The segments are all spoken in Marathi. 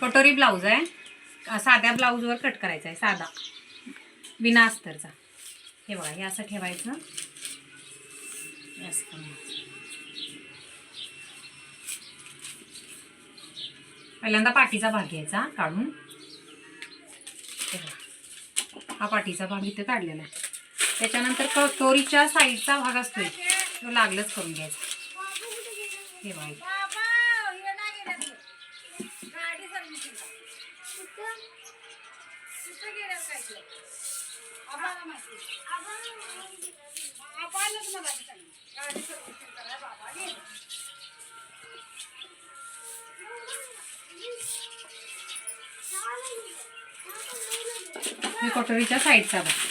कटोरी ब्लाऊज आहे. साध्या ब्लाऊजवर कट करायचा आहे साधा. विना अस्तरचा. हे बघा हे असं ठेवायचं पहिल्यांदा पाठीचा भाग घ्यायचा काढून. हा पाठीचा भाग इथे काढलेला आहे. त्याच्यानंतर कटोरीच्या साईडचा भाग असतोय तो लागलंच करून घ्यायचा. हे बघा. हे कटोरीच्या साईडचा भाग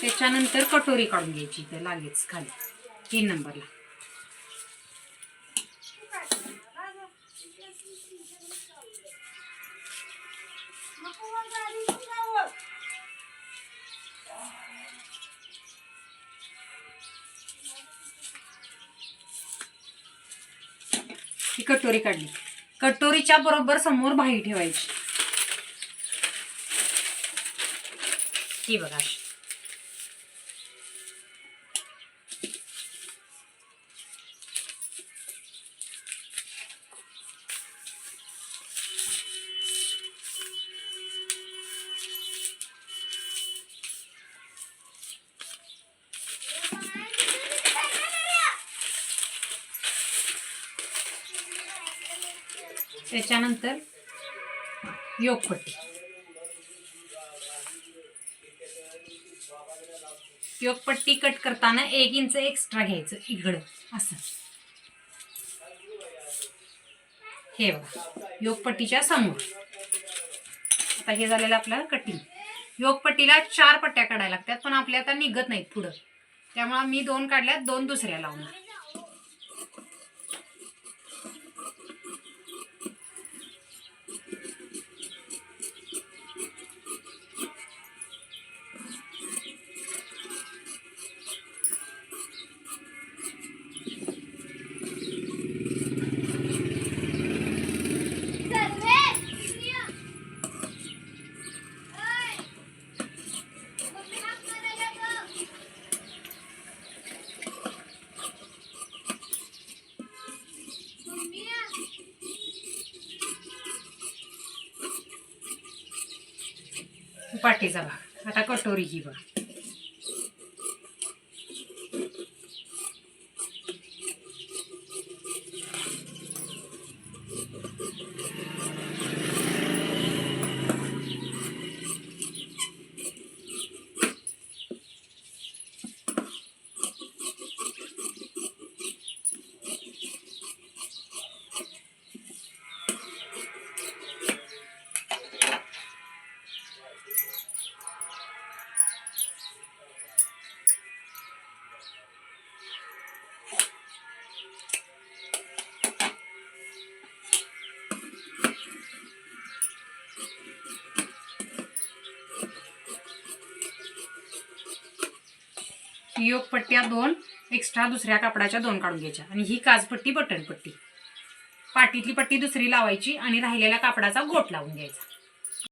त्याच्यानंतर कटोरी काढून घ्यायची इथं लागेच खाली. तीन नंबरला. ही कटोरी काढली. कटोरीच्या बरोबर समोर भाई ठेवायची. ही बघा त्याच्यानंतर योगपट्टी. योगपट्टी कट करताना एक इंच एक्स्ट्रा घ्यायचं इकडं असं. हे बघा योगपट्टीच्या समोर. आता हे झालेलं आपलं कटिंग योगपट्टीला चार पट्ट्या काढायला लागतात पण आपल्या आता निघत नाहीत पुढं. त्यामुळं मी दोन काढल्यात दोन दुसऱ्या लावणार. पाठीचा भाग आता कटोरी ही योग पट्ट्या दोन एक्स्ट्रा दुसऱ्या कापडाच्या दोन काढून घ्यायच्या. आणि ही काजपट्टी बटनपट्टी. पाटीतली पट्टी दुसरी लावायची आणि राहिलेल्या कापडाचा गोट लावून घ्यायचा.